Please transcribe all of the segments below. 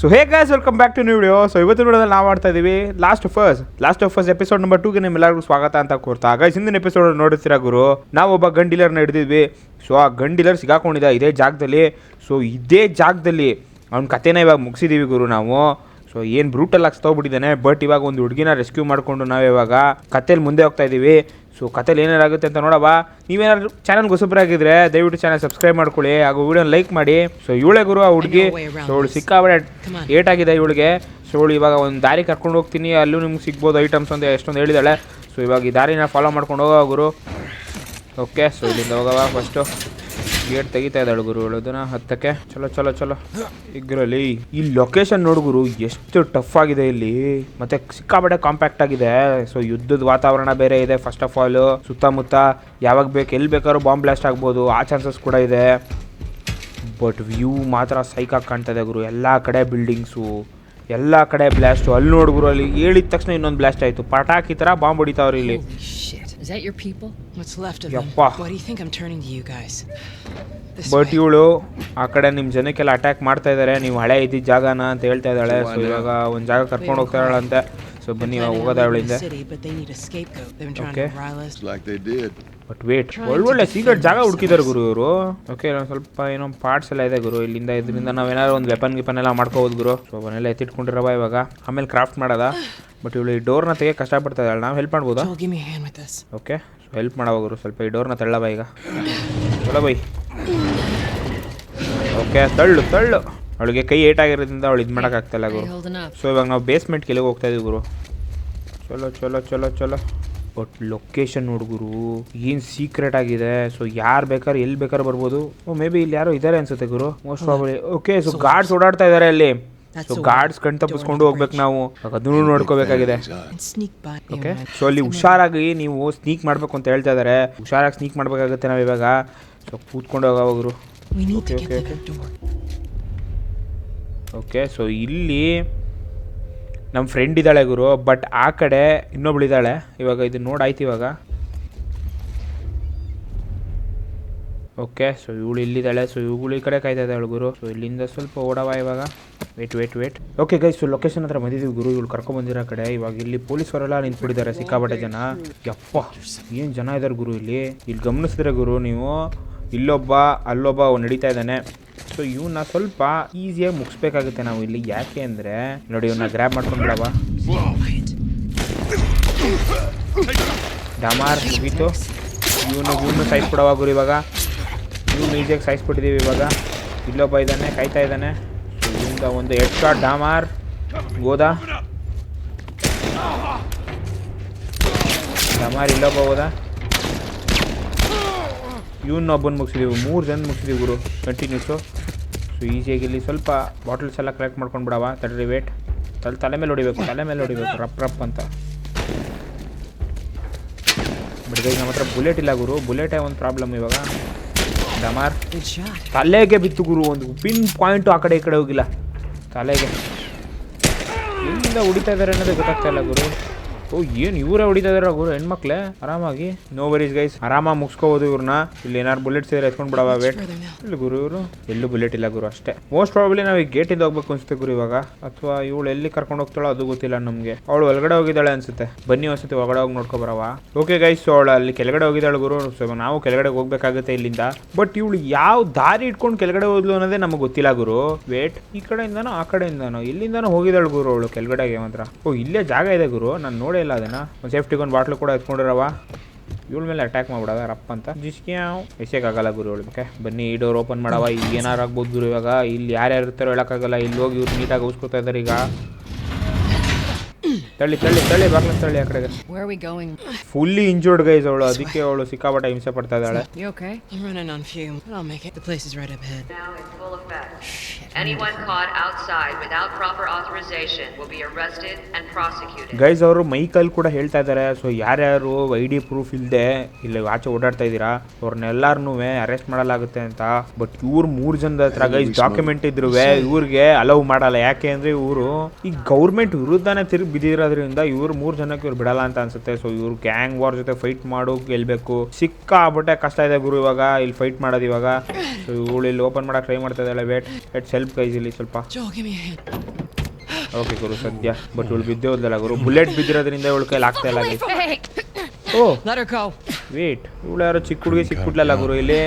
So hey guys welcome back to new video so ಇವತ್ತು ವಿಡಿಯೋದಲ್ಲಿ ನಾವು ಮಾಡ್ತಾ ಇದೀವಿ last first last of first episode number ಟೂಗೆ ನಿಮ್ಮೆಲ್ಲರಿಗೂ ಸ್ವಾಗತ ಅಂತ ಕೋರ್ತಾ. ಗೈಸ್ ಹಿಂದಿನ ಎಪಿಸೋಡ್ ನೋಡುತ್ತೀರಾ ಗುರು? ನಾವು ಒಬ್ಬ ಗನ್ ಡೀಲರ್ನ ಹಿಡಿದಿದ್ವಿ. ಸೊ ಆ ಗನ್ ಡೀಲರ್ ಸಿಗಾಕೊಂಡಿದ್ದ ಇದೇ ಜಾಗದಲ್ಲಿ. ಸೊ ಇದೇ ಜಾಗದಲ್ಲಿ ಅವ್ನ ಕತೆನ ಇವಾಗ ಮುಗಿಸಿದೀವಿ ಗುರು ನಾವು. ಸೊ ಏನು ಬ್ರೂಟಲ್ ಆಗಿ ತೊಗೊಬಿಟ್ಟಿದ್ದಾನೆ ಬಟ್ ಇವಾಗ ಒಂದು ಹುಡುಗಿನ ರೆಸ್ಕ್ಯೂ ಮಾಡಿಕೊಂಡು ನಾವು ಇವಾಗ ಕತೆಲಿ ಮುಂದೆ ಹೋಗ್ತಾ ಇದ್ದೀವಿ ಸೊ ಕಥೆಲಿ ಏನಾರಾಗುತ್ತೆ ಅಂತ ನೋಡವ ನೀವೇನಾದ್ರು ಚಾನಲ್ ಹೊಸಬ್ರಾಗಿದ್ರೆ ದಯವಿಟ್ಟು ಚಾನಲ್ ಸಬ್ಸ್ಕ್ರೈಬ್ ಮಾಡ್ಕೊಳ್ಳಿ ಹಾಗೂ ವಿಡಿಯೋ ಲೈಕ್ ಮಾಡಿ. ಸೊ ಇವಳೆ ಗುರು ಆ ಹುಡುಗಿ. ಸೊ ಅವಳು ಸಿಕ್ಕಾಬಡೆ ಏಟ್ ಆಗಿದೆ ಇವಳಿಗೆ. ಸೊ ಇವಳು ಇವಾಗ ಒಂದು ದಾರಿ ಕರ್ಕೊಂಡು ಹೋಗ್ತೀನಿ. ಅಲ್ಲೂ ನಿಮ್ಗೆ ಸಿಗ್ಬೋದು ಐಟಮ್ಸ್ ಅಂತ ಎಷ್ಟೊಂದು ಹೇಳಿದಾಳೆ ಸೊ ಇವಾಗ ಈ ದಾರಿನ ಫಾಲೋ ಮಾಡ್ಕೊಂಡು ಹೋಗೋ ಗುರು. ಓಕೆ ಸೊ ಇಲ್ಲಿಂದ ಹೋಗವ ಫಸ್ಟು ಗೇಟ್ ತೆಗಿತಾ ಇದ್ದಾಳು ಗುರು, ಹೇಳೋದನ್ನ ಹತ್ತಕ್ಕೆ. ಚಲೋ ಚಲೋ ಚಲೋ. ಇಗ್ರಲ್ಲಿ, ಈ ಲೊಕೇಶನ್ ನೋಡು ಗುರು, ಎಷ್ಟು ಟಫ್ ಆಗಿದೆ ಇಲ್ಲಿ. ಮತ್ತೆ ಸಿಕ್ಕಾಪಟ್ಟೆ ಕಾಂಪ್ಯಾಕ್ಟ್ ಆಗಿದೆ. ಸೊ ಯುದ್ಧದ ವಾತಾವರಣ ಬೇರೆ ಇದೆ ಫಸ್ಟ್ ಆಫ್ ಆಲ್ ಸುತ್ತಮುತ್ತ ಯಾವಾಗ ಬೇಕು, ಎಲ್ಲಿ ಬೇಕಾದ್ರೂ ಬಾಂಬ್ ಬ್ಲಾಸ್ಟ್ ಆಗ್ಬೋದು, ಆ ಚಾನ್ಸಸ್ ಕೂಡ ಇದೆ. ಬಟ್ ವ್ಯೂ ಮಾತ್ರ ಸೈಕಾಗಿ ಕಾಣ್ತದೆ ಗುರು, ಎಲ್ಲ ಕಡೆ ಬಿಲ್ಡಿಂಗ್ಸು ಎಲ್ಲ ಕಡೆ ಬ್ಲಾಸ್ಟು ಅಲ್ಲಿ ನೋಡಿ ಗುರು, ಅಲ್ಲಿ ಹೇಳಿದ ತಕ್ಷಣ ಇನ್ನೊಂದು ಬ್ಲಾಸ್ಟ್ ಆಯಿತು. ಪಟಾಕಿ ಥರ ಬಾಂಬ್ ಹೊಡಿತಾವ್ರಿ ಇಲ್ಲಿ. Is that your people? What's left of them? What do you think I'm turning to you guys? But ಇವಳು ಆ ಕಡೆ ನಿಮ್ಮ ಜನಕ್ಕೆಲ್ಲ ಅಟ್ಯಾಕ್ ಮಾಡ್ತಾ ಇದ್ದಾರೆ ನೀವು ಹಳೆ ಇದ್ದಿದ್ದ ಜಾಗನ ಅಂತ ಹೇಳ್ತಾ ಇದ್ದಾಳೆ. ಸೊ ಇವಾಗ ಒಂದು ಜಾಗ ಕರ್ಕೊಂಡು ಹೋಗ್ತಾ ಇದ್ದಾಳಂತೆ. ಸೊ ಬನ್ನಿ ಹೋಗೋದ ಅವಳಿಂದ. ಓಕೆ. ಬಟ್ ವೇಟ್ ಒಳ್ಳೊಳ್ಳೆ ಸೀಕ್ರೆಟ್ ಜಾಗ ಹುಡುಕಿದ್ದಾರೆ ಗುರು ಇವರು ಓಕೆ ಸ್ವಲ್ಪ ಏನೋ ಪಾರ್ಟ್ಸ್ ಎಲ್ಲ ಇದೆ ಗುರು. ಇಲ್ಲಿಂದ ಇದರಿಂದ ನಾವೇನಾದ್ರು ಒಂದು ವೆಪನ್ ಗಿಪನ್ ಎಲ್ಲ ಮಾಡ್ಕೋಬೋದು ಗುರು. ಸೊ ಅವನ್ನೆಲ್ಲ ಎತ್ತಿಟ್ಕೊಂಡಿರವ ಇವಾಗ. ಆಮೇಲೆ ಕ್ರಾಫ್ಟ್ ಮಾಡೋದ. ಬಟ್ ಇವಳು ಈ ಡೋರ್ನ ತೆಗೆ ಕಷ್ಟಪಡ್ತಾ ಇದ್ದಾಳೆ. ನಾವು ಹೆಲ್ಪ್ ಮಾಡ್ಬೋದಾ. ಓಕೆ ಸೊ ಹೆಲ್ಪ್ ಮಾಡವ ಗುರು. ಸ್ವಲ್ಪ ಈ ಡೋರ್ನ ತಳ್ಳವ ಈಗ. ಚಲೋ ಬೈ. ಓಕೆ ತಳ್ಳು ತಳ್ಳು. ಅವಳಿಗೆ ಕೈ ಏಟಾಗಿರೋದ್ರಿಂದ ಅವಳು ಇದು ಮಾಡೋಕ್ಕಾಗ್ತಾಯಿಲ್ಲ ಆಗ್ತಾಯಿಲ್ಲ ಗುರು. ಸೊ ಇವಾಗ ನಾವು ಬೇಸ್ಮೆಂಟ್ ಕೆಳಗೆ ಹೋಗ್ತಾ ಇದೀವಿ ಗುರು. ಚಲೋ ಚಲೋ ಚಲೋ ಚಲೋ. ಬಟ್ ಲೊಕೇಶನ್ ನೋಡ್ಗುರು ಏನು ಸೀಕ್ರೆಟ್ ಆಗಿದೆ? ಸೊ ಯಾರು ಬೇಕಾದ್ರೆ ಎಲ್ಲಿ ಬೇಕಾದ್ರೆ ಬರ್ಬೋದು. ಓ ಮೇ ಬಿ ಇಲ್ಲಿ ಯಾರೋ ಇದ್ದಾರೆ ಅನ್ಸುತ್ತೆ ಗುರು. Most probably okay so guards ಓಡಾಡ್ತಾ ಇದ್ದಾರೆ ಅಲ್ಲಿ. ಸೊ ಗಾರ್ಡ್ಸ್ ಕಣ್ ತಪ್ಪಿಸ್ಕೊಂಡು ಹೋಗ್ಬೇಕು ನಾವು. ಅದನ್ನು ನೋಡ್ಕೋಬೇಕಾಗಿದೆ. ಓಕೆ ಸೊ ಅಲ್ಲಿ ಹುಷಾರಾಗಿ ನೀವು ಸ್ನೀಕ್ ಮಾಡಬೇಕು ಅಂತ ಹೇಳ್ತಾ ಇದ್ದಾರೆ ಹುಷಾರಾಗಿ ಸ್ನೀಕ್ ಮಾಡಬೇಕಾಗುತ್ತೆ ನಾವು ಇವಾಗ ಸೊ ಕೂತ್ಕೊಂಡು ಹೋಗೋರು ಓಕೆ ಸೊ ಇಲ್ಲಿ ನಮ್ಮ ಫ್ರೆಂಡ್ ಇದ್ದಾಳೆ ಗುರು ಬಟ್ ಆ ಕಡೆ ಇನ್ನೊಬ್ಳು ಇದ್ದಾಳೆ. ಇವಾಗ ಇದು ನೋಡಾಯ್ತು ಇವಾಗ. ಓಕೆ ಸೊ ಇವಳು ಇಲ್ಲಿದ್ದಾಳೆ. ಸೊ ಇವುಗಳು ಈ ಕಡೆ ಕಾಯ್ತಾ ಇದ್ದಾಳೆ ಗುರು. ಸೊ ಇಲ್ಲಿಂದ ಸ್ವಲ್ಪ ಓಡವ ಇವಾಗ. Wait wait wait okay guy so location ಹತ್ರ ಬಂದಿದ್ದೀವಿ ಗುರು. ಇವಳು ಕರ್ಕೊಂಬಂದಿರೋ ಕಡೆ. ಇವಾಗ ಇಲ್ಲಿ ಪೊಲೀಸರೆಲ್ಲ ನಿಂತ್ಬಿಟ್ಟಿದ್ದಾರೆ ಸಿಕ್ಕಾಪಟ್ಟೆ ಜನ. ಯಪ್ಪ, ಏನು ಜನ ಇದ್ದಾರೆ ಗುರು ಇಲ್ಲಿ? ಇಲ್ಲಿ ಗಮನಿಸಿದ್ರೆ ಗುರು ನೀವು ಇಲ್ಲೊಬ್ಬ, ಅಲ್ಲೊಬ್ಬ ನಡೀತಾ ಇದ್ದಾನೆ. ಸೊ ಇವನ್ನ ಸ್ವಲ್ಪ ಈಸಿಯಾಗಿ ಮುಗಿಸ್ಬೇಕಾಗುತ್ತೆ ನಾವು ಇಲ್ಲಿ. ಯಾಕೆ ಅಂದರೆ, ನೋಡಿ ಇವನ್ನ ಗ್ರ್ಯಾಬ್ ಮಾಡ್ಕೊಂಡ್ಬಿಡವ. ಡಮಾರ್ ಮುಗೀತು. ಇವನು ಇವನು ಸಾಯಿಸ್ಬಿಡವ ಗುರು ಇವಾಗ. ಇವನು ಈಸಿಯಾಗಿ ಸಾಯಿಸ್ಬಿಟ್ಟಿದ್ದೀವಿ ಇವಾಗ. ಇಲ್ಲೊಬ್ಬ ಇದ್ದಾನೆ, ಕಾಯ್ತಾ ಇದ್ದಾನೆ. ಸೊ ಒಂದು ಎಡ್ ಶಾಟ್ ಡಾಮಾರ್ ಹೋದ. ಡಮಾರ್ ಇಲ್ಲೊಬ್ಬ ಹೋದ. ಇವನ್ನೊಬ್ಬನ ಮುಗಿಸಿದೀವಿ ಮೂರು ಜನ ಮುಗಿಸಿದೀವಿ ಗುರು ಕಂಟಿನ್ಯೂಸು ಸೊ ಈಸಿಯಾಗಿ ಇಲ್ಲಿ ಸ್ವಲ್ಪ ಬಾಟಲ್ಸ್ ಎಲ್ಲ ಕಲೆಕ್ಟ್ ಮಾಡ್ಕೊಂಡು ಬಿಡವಾ. ತಡ್ರಿ ವೇಟ್ ತಲೆ ತಲೆ ಮೇಲೆ ಹೊಡಿಬೇಕು ತಲೆ ಮೇಲೆ ಹೊಡಿಬೇಕು ರಪ್ ರಪ್ ಅಂತ. ಬಿಡ್ಬೇಕು ನಮ್ಮ ಹತ್ರ ಬುಲೆಟ್ ಇಲ್ಲ ಗುರು. ಬುಲೆಟೇ ಒಂದು ಪ್ರಾಬ್ಲಮ್ ಇವಾಗ. ಡಮಾರ್. ತಲೆಗೆ ಬಿತ್ತು ಗುರು ಒಂದು ಪಿನ್ ಪಾಯಿಂಟು ಆ ಕಡೆ ಈ ಕಡೆ ಹೋಗಿಲ್ಲ. ತಲೆಗೆ. ಎಲ್ಲಿಂದ ಹೊಡಿತಾ ಇದ್ದಾರೆ ಅನ್ನೋದೇ ಗೊತ್ತಾಗ್ತಾ ಇಲ್ಲ ಗುರು. ಓ, ಏನು ಇವರೇ ಹೊಡಿತಾ ಗುರು, ಹೆಣ್ಮಕ್ಳೆ? ಆರಾಮಾಗಿ? ನೋ ವರೀಸ್ ಗೈಸ್ ಆರಾಮಾಗಿ ಮುಗಿಸ್ಕೋಬೋದು ಇವ್ರನ್ನ. ಇಲ್ಲಿ ಏನಾರು ಬುಲೆಟ್ಸ್ ಇದ್ರೆ ಎತ್ಕೊಂಡು ಬಿಡವ ವೇಟ್ ಇಲ್ಲಿ ಗುರು, ಇವರು ಎಲ್ಲೂ ಬುಲೆಟ್ ಇಲ್ಲ ಗುರು, ಅಷ್ಟೇ. ಮೋಸ್ಟ್ ಪ್ರಾಬ್ಲಿ ನಾವು ಈ ಇಂದ ಹೋಗ್ಬೇಕು ಅನ್ಸುತ್ತೆ ಗುರು ಇವಾಗ. ಅಥವಾ ಇವಳು ಎಲ್ಲಿ ಕರ್ಕೊಂಡು ಹೋಗ್ತಾಳೋ ಅದು ಗೊತ್ತಿಲ್ಲ ನಮಗೆ. ಅವಳು ಒಳಗಡೆ ಹೋಗಿದ್ದಾಳೆ ಅನ್ಸುತ್ತೆ. ಬನ್ನಿ ಒಂದ್ಸತಿ ಒಳಗಡೆ ಹೋಗಿ ನೋಡ್ಕೊ ಬರವ. ಓಕೆ ಗೈಸ್ ಅವಳು ಅಲ್ಲಿ ಕೆಳಗಡೆ ಹೋಗಿದ್ದಾಳೆ ಗುರು. ನಾವು ಕೆಳಗಡೆ ಹೋಗ್ಬೇಕಾಗುತ್ತೆ ಇಲ್ಲಿಂದ. ಬಟ್ ಇವಳು ಯಾವ ದಾರಿ ಇಟ್ಕೊಂಡು ಕೆಳಗಡೆ ಹೋದ್ಲು ಅನ್ನೋದೇ ನಮಗೆ ಗೊತ್ತಿಲ್ಲ ಗುರು. ವೇಟ್ ಈ ಕಡೆಯಿಂದನೋ, ಆ ಕಡೆಯಿಂದನೋ? ಇಲ್ಲಿಂದನೋ ಹೋಗಿದ್ದಾಳು ಗುರು ಅವಳು ಕೆಳಗಡೆಗೆ ಮಾತ್ರ. ಓ, ಇಲ್ಲೇ ಜಾಗ ಇದೆ ಗುರು. ನಾನು ನೋಡೇ ಇಲ್ಲ ಅದನ್ನ. ಒಂದು ಸೇಫ್ಟಿಗೊಂದು ಬಾಟ್ಲು ಕೂಡ ಎತ್ಕೊಂಡಿರವ ಇವಳ ಮೇಲೆ ಅಟ್ಯಾಕ್ ಮಾಡ್ಬಿಡದ ರಪ್ಪ ಅಂತ. ಜಿಸ್ಕ್ಯಾವ್. ಎಸೆಯೋಕ್ಕಾಗಲ್ಲ ಗುರು ಓಕೆ ಬನ್ನಿ ಈ ಡೋರ್ ಓಪನ್ ಮಾಡವ ಈಗ ಏನಾರು ಆಗ್ಬೋದು ಗುರು ಇವಾಗ. ಇಲ್ಲಿ ಯಾರ್ಯಾರು ಇರ್ತಾರೋ ಹೇಳೋಕ್ಕಾಗಲ್ಲ ಇಲ್ಲಿ ಹೋಗಿ ಇವ್ರು ನೀಟಾಗಿ ಉಸ್ಕೊತಾ ಇದ್ದಾರೆ ಈಗ. ತಳ್ಳಿ ತಳ್ಳಿ ತಳ್ಳಿ ಬಾಗ್ಲ ತಳ್ಳಿ ಆ ಕಡೆಗೆ? ಫುಲ್ಲಿ ಇಂಜೂರ್ಡ್ ಗೈಸ್ ಅವಳು. ಅದಕ್ಕೆ ಅವಳು ಸಿಕ್ಕಾಪಟ್ಟೆ ಹಿಂಸೆ ಪಡ್ತಾ ಇದ್ದಾಳೆ. ಗೈಸ್ ಅವರು ಮೈಕಲ್ ಕೂಡ ಹೇಳ್ತಾ ಇದ್ದಾರೆ ಸೊ ಯಾರ್ಯಾರು ಐ ಡಿ ಪ್ರೂಫ್ ಇಲ್ಲದೆ ಇಲ್ಲಿ ಆಚೆ ಓಡಾಡ್ತಾ ಇದ್ದೀರಾ ಅವ್ರನ್ನೆಲ್ಲಾರನು ಅರೆಸ್ಟ್ ಮಾಡಲಾಗುತ್ತೆ ಅಂತ. ಬಟ್ ಇವ್ರು ಮೂರು ಜನದ ಹತ್ರ ಗೈಸ್ ಡಾಕ್ಯುಮೆಂಟ್ ಇದ್ರು ಇವ್ರಿಗೆ ಅಲೌ ಮಾಡಲ್ಲ. ಯಾಕೆ ಅಂದ್ರೆ ಇವರು ಈ ಗೌರ್ಮೆಂಟ್ ವಿರುದ್ಧನೇ ತಿರುಗಿ ಬಿದ್ದಿರೋದ್ರಿಂದ ಇವ್ರು ಮೂರು ಜನಕ್ಕೆ ಇವ್ರು ಬಿಡಲ್ಲ ಅಂತ ಅನ್ಸುತ್ತೆ. ಸೊ ಇವ್ರು ಗ್ಯಾಂಗ್ ವಾರ್ ಜೊತೆ ಫೈಟ್ ಮಾಡು ಗೆಲ್ಬೇಕು. ಸಿಕ್ಕಾಬಿಟ್ಟೆ ಕಷ್ಟ ಇದೆ ಗುರು ಇವಾಗ ಇಲ್ಲಿ ಫೈಟ್ ಮಾಡೋದು ಇವಾಗ. ಸೊ ಇವಳು ಇಲ್ಲಿ ಓಪನ್ ಮಾಡಕ್ಕೆ ಟ್ರೈ ಮಾಡ್ತಾ ಇದ್ದಾಳೆ wait at cell help guys ಇಲ್ಲಿ ಸ್ವಲ್ಪ. ಓಕೆ ಗುರು ಸದ್ಯ. ಬಟ್ ಇವಳು ಬಿದ್ದೇ ಹೋದಲ್ಲ ಗುರು. ಬುಲೆಟ್ ಬಿದ್ದಿರೋದ್ರಿಂದ ಇವಳ ಕೈಲಿ ಆಗ್ತಾ ಇಲ್ಲ. ಓ ವೇಟ್ ಇವಳು ಯಾರೋ ಚಿಕ್ಕ ಹುಡುಗಿ ಸಿಕ್ಬಿಡ್ಲಲ್ಲ ಗುರು ಇಲ್ಲಿ?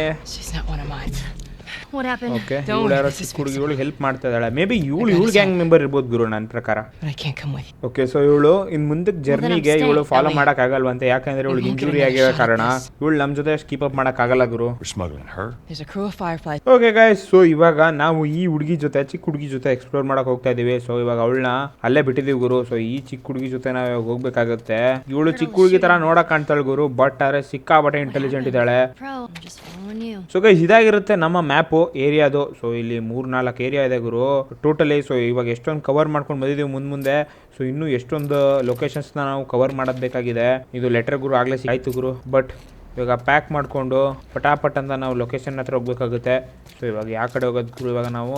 What happened? Okay Don't. ಇವಳು ಯಾರೋ ಚಿಕ್ಕ ಹುಡುಗಿ. ಇವಳು ಹೆಲ್ಪ್ ಮಾಡ್ತಾ ಇದ್ದಾಳೆ ಮೇ ಬಿ ಇವಳು ಇವಳು ಗ್ಯಾಂಗ್ ಮೆಂಬರ್ ಇರ್ಬೋದು ಗುರು ನನ್ನ ಪ್ರಕಾರ? But I can't come with you. Okay so ಇವಳು ಇನ್ ಮುಂದಕ್ಕೆ ಜರ್ನಿಗೆ staying, ಇವಳು ಫಾಲೋ ಆಗಲ್ವಂತೆ ಯಾಕಂದ್ರೆ ಇವಳು You won't ಇಂಜುರಿ ಆಗಿರೋ ಕಾರಣ. ಇವಳು ನಮ್ಮ ಜೊತೆ ಕೀಪ್ ಅಪ್ ಮಾಡಕ್ ಆಗಲ್ಲ ಗುರು. We're smuggling her. There's a crew of fireflies. Okay guys so ಇವಾಗ ನಾವು ಈ ಹುಡುಗಿ ಜೊತೆ ಚಿಕ್ಕ ಹುಡುಗಿ ಜೊತೆ ಎಕ್ಸ್ಪ್ಲೋರ್ ಮಾಡಕ್ ಹೋಗ್ತಾ ಇದೀವಿ. ಸೊ ಇವಾಗ ಅವಳನ್ನ ಅಲ್ಲೇ ಬಿಟ್ಟಿದೀವಿ ಗುರು. ಸೊ ಈ ಚಿಕ್ಕ ಹುಡುಗಿ ಜೊತೆ ನಾವು ಇವಾಗ ಹೋಗ್ಬೇಕಾಗುತ್ತೆ. ಇವಳು ಚಿಕ್ಕ ಹುಡುಗಿ ತರ ನೋಡಕ್ ಕಾಣ್ತಾಳೆ ಗುರು. ಬಟ್ ಆದ್ರೆ ಸಿಕ್ಕಾಬಟ್ಟೆ ಇಂಟೆಲಿಜೆಂಟ್ ಇದ್ದಾಳೆ. Pro, I'm just following you. So guys ಇದಾಗಿರುತ್ತೆ ನಮ್ಮ ಮ್ಯಾಪು ಏರಿಯಾದು ಸೊ ಇಲ್ಲಿ ಮೂರ್ ನಾಲ್ಕು ಏರಿಯಾ ಇದೆ ಗುರು. ಟೋಟಲಿ ಸೊ ಇವಾಗ ಎಷ್ಟೊಂದು ಕವರ್ ಮಾಡ್ಕೊಂಡು ಬಂದಿದ್ದೀವಿ ಮುಂದೆ ಮುಂದೆ. ಸೊ ಇನ್ನೂ ಎಷ್ಟೊಂದು ಲೊಕೇಶನ್ಸ್ನ ನಾವು ಕವರ್ ಮಾಡೋದು ಬೇಕಾಗಿದೆ. ಇದು ಲೆಟರ್ ಗುರು ಆಗಲೇ ಆಯಿತು ಗುರು. ಬಟ್ ಇವಾಗ ಪ್ಯಾಕ್ ಮಾಡಿಕೊಂಡು ಪಟಾಪಟ್ ಅಂತ ನಾವು ಲೊಕೇಶನ್ ಹತ್ರ ಹೋಗ್ಬೇಕಾಗುತ್ತೆ. ಸೊ ಇವಾಗ ಯಾವ ಕಡೆ ಹೋಗೋದು ಗುರು ಇವಾಗ ನಾವು?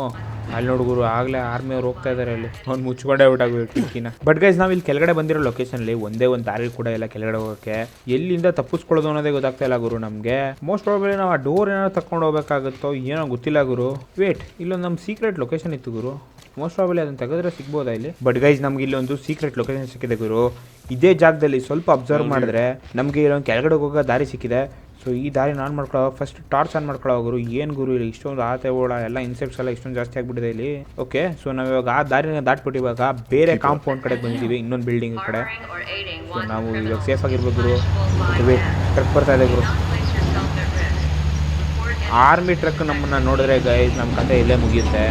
ಅಲ್ಲಿ ನೋಡು ಗುರು, ಆಗಲೇ ಆರ್ಮಿ ಅವ್ರು ಹೋಗ್ತಾ ಇದಾರೆ ಅಲ್ಲಿ. ಅವ್ನು ಮುಚ್ಕೊಂಡೆ ಔಟ್ ಕಿಟಕಿನ ಬಟ್ ಗೈಸ್ ನಾವು ಇಲ್ಲಿ ಕೆಳಗಡೆ ಬಂದಿರೋ ಲೊಕೇಶನಲ್ಲಿ ಒಂದೇ ಒಂದು ದಾರಿ ಕೂಡ ಇಲ್ಲ ಕೆಳಗಡೆ ಹೋಗೋಕ್ಕೆ. ಎಲ್ಲಿಂದ ತಪ್ಪಿಸ್ಕೊಳ್ಳೋದು ಅನ್ನೋದೇ ಗೊತ್ತಾಗ್ತಾ ಇಲ್ಲ ಗುರು ನಮಗೆ. ಮೋಸ್ಟ್ ಪ್ರಾಬಲಿ ನಾವು ಆ ಡೋರ್ ಏನಾದ್ರು ತಕೊಂಡು ಹೋಗ್ಬೇಕಾಗುತ್ತೋ ಏನೋ ಗೊತ್ತಿಲ್ಲ ಗುರು. ವೇಟ್ ಇಲ್ಲೊಂದು ನಮ್ಮ ಸೀಕ್ರೆಟ್ ಲೊಕೇಶನ್ ಇತ್ತು ಗುರು. ಮೋಸ್ಟ್ ಪ್ರಾಬಲಿ ಅದನ್ನು ತೆಗೆದ್ರೆ ಸಿಗ್ಬೋದಾ ಇಲ್ಲಿ? ಬಟ್ ಗೈಸ್ ನಮ್ಗೆ ಇಲ್ಲಿ ಒಂದು ಸೀಕ್ರೆಟ್ ಲೊಕೇಶನ್ ಸಿಕ್ಕಿದೆ ಗುರು. ಇದೇ ಜಾಗದಲ್ಲಿ ಸ್ವಲ್ಪ ಅಬ್ಸರ್ವ್ ಮಾಡಿದ್ರೆ ನಮಗೆ ಇರೋ ಕೆಳಗಡೆ ಹೋಗೋ ದಾರಿ ಸಿಕ್ಕಿದೆ. ಸೊ ಈ ದಾರಿ ಆನ್ ಮಾಡ್ಕೊಳ್ಳೋ ಫಸ್ಟ್ ಟಾರ್ಚ್ ಆನ್ ಮಾಡ್ಕೊಳ್ಳೋ ಗುರು. ಏನು ಗುರು ಇಲ್ಲಿ? ಇಷ್ಟೊಂದು ಆತೆ ಓಡ ಎಲ್ಲ ಇನ್ಸೆಕ್ಟ್ಸ್ ಎಲ್ಲ ಇಷ್ಟೊಂದು ಜಾಸ್ತಿ ಆಗಿಬಿಟ್ಟಿದೆ ಇಲ್ಲಿ. ಓಕೆ ಸೊ ನಾವು ಇವಾಗ ಆ ದಾರಿನ ದಾಟ್ಬಿಟ್ಟು ಇವಾಗ ಬೇರೆ ಕಾಂಪೌಂಡ್ ಕಡೆ ಬಂದಿದ್ದೀವಿ ಇನ್ನೊಂದು ಬಿಲ್ಡಿಂಗ್ ಕಡೆ. ಸೊ ನಾವು ಇವಾಗ ಸೇಫ್ ಆಗಿರ್ಬೋದು ಗುರು. ಟ್ರಕ್ ಬರ್ತಾ ಇದೆ ಗುರು. ಆರ್ಮಿ ಟ್ರಕ್ ನಮ್ಮನ್ನ ನೋಡಿದ್ರೆ ಗೈಸ್ ನಮ್ಮ ಕತೆ ಇಲ್ಲೇ ಮುಗಿಯುತ್ತೆ.